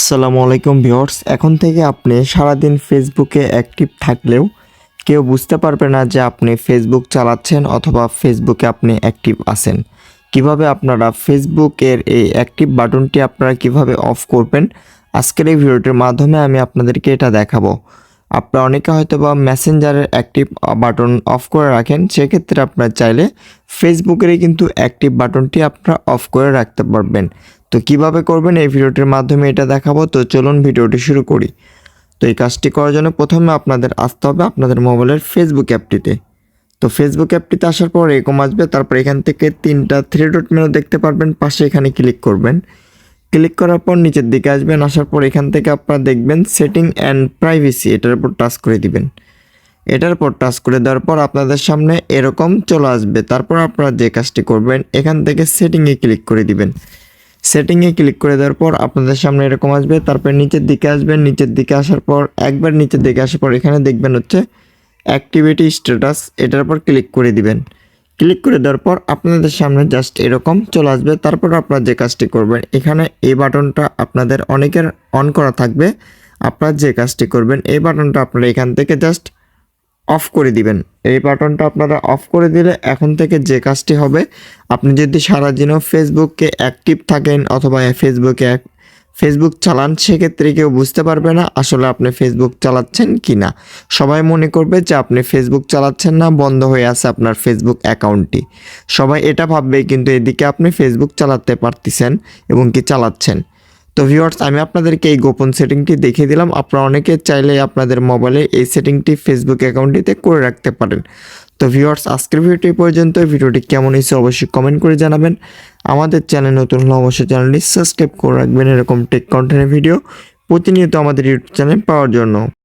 আসসালামু আলাইকুম ভিউয়ার্স। এখন থেকে আপনি সারাদিন ফেসবুকে অ্যাক্টিভ থাকলেও কেউ বুঝতে পারবে না যে আপনি ফেসবুক চালাচ্ছেন অথবা ফেসবুকে আপনি অ্যাক্টিভ আছেন। কীভাবে আপনারা ফেসবুকের এই অ্যাক্টিভ বাটনটি আপনারা কীভাবে অফ করবেন, আজকের এই ভিডিওটির মাধ্যমে আমি আপনাদেরকে এটা দেখাবো। আপনারা অনেকে হয়তো বা মেসেঞ্জারের অ্যাক্টিভ বাটন অফ করে রাখেন, সেক্ষেত্রে আপনারা চাইলে ফেসবুকেরই কিন্তু অ্যাক্টিভ বাটনটি আপনারা অফ করে রাখতে পারবেন। তো কীভাবে করবেন এই ভিডিওটির মাধ্যমে এটা দেখাবো? তো চলুন ভিডিওটি শুরু করি। তো এই কাজটি করার জন্য প্রথমে আপনাদের আসতে হবে আপনাদের মোবাইলের ফেসবুক অ্যাপটিতে। তো ফেসবুক অ্যাপটিতে আসার পর এরকম আসবে, তারপর এখান থেকে তিনটা থ্রি ডট মেনু দেখতে পারবেন, পাশে এখানে ক্লিক করবেন। ক্লিক করার পর নিচের দিকে আসবেন, আসার পর এখান থেকে আপনারা দেখবেন সেটিং অ্যান্ড প্রাইভেসি এটার উপর টাচ করে দিবেন। এটার পর টাচ করে দেওয়ার পর আপনাদের সামনে এরকম চলে আসবে। তারপর আপনারা যে কাজটি করবেন, এখান থেকে সেটিংয়ে ক্লিক করে দিবেন। সেটিংয়ে ক্লিক করে দেওয়ার পর আপনাদের সামনে এরকম আসবে। তারপর নিচের দিকে আসবেন। নিচের দিকে আসার পর, একবার নিচের দিকে আসার পর এখানে দেখবেন হচ্ছে অ্যাক্টিভিটি স্ট্যাটাস এটার উপর ক্লিক করে দিবেন। ক্লিক করে দেওয়ার পর আপনাদের সামনে জাস্ট এরকম চলে আসবে। তারপর আপনারা যে কাজটি করবেন, এখানে এই বাটনটা আপনাদের অনেকের অন করা থাকবে। আপনারা যে কাজটি করবেন, এই বাটনটা আপনারা এখান থেকে জাস্ট অফ করে দিবেন। এই বাটনটা আপনারা অফ করে দিলে এখন থেকে যে কাজটি হবে, আপনি যদি সারাদিনও ফেসবুকে অ্যাক্টিভ থাকেন অথবা ফেসবুকে ফেসবুক চালান, সেক্ষেত্রে কেউ বুঝতে পারবে না আসলে আপনি ফেসবুক চালাচ্ছেন কি না সবাই মনে করবে যে আপনি ফেসবুক চালাচ্ছেন না, বন্ধ হয়ে আছে আপনার ফেসবুক অ্যাকাউন্টটি সবাই এটা ভাববে, কিন্তু এদিকে আপনি ফেসবুক চালাতে পারতেছেন এবং কি চালাচ্ছেন। তো ভিউয়ার্স আমি আপনাদেরকে এই গোপন সেটিংটি দেখিয়ে দিলাম। আপনারা অনেকে চাইলে আপনাদের মোবাইলে এই সেটিংটি ফেসবুক অ্যাকাউন্টটিতে করে রাখতে পারেন। তো ভিউয়ার্স আজকের ভিডিওটি পর্যন্ত ভিডিওটি কেমন হয়েছে অবশ্যই কমেন্ট করে জানাবেন। আমাদের চ্যানেল নতুন হলে অবশ্যই চ্যানেলটি সাবস্ক্রাইব করে রাখবেন। এরকম টেক কন্টেন্টের ভিডিও প্রতিনিয়ত আমাদের ইউটিউব চ্যানেল পাওয়ার জন্য।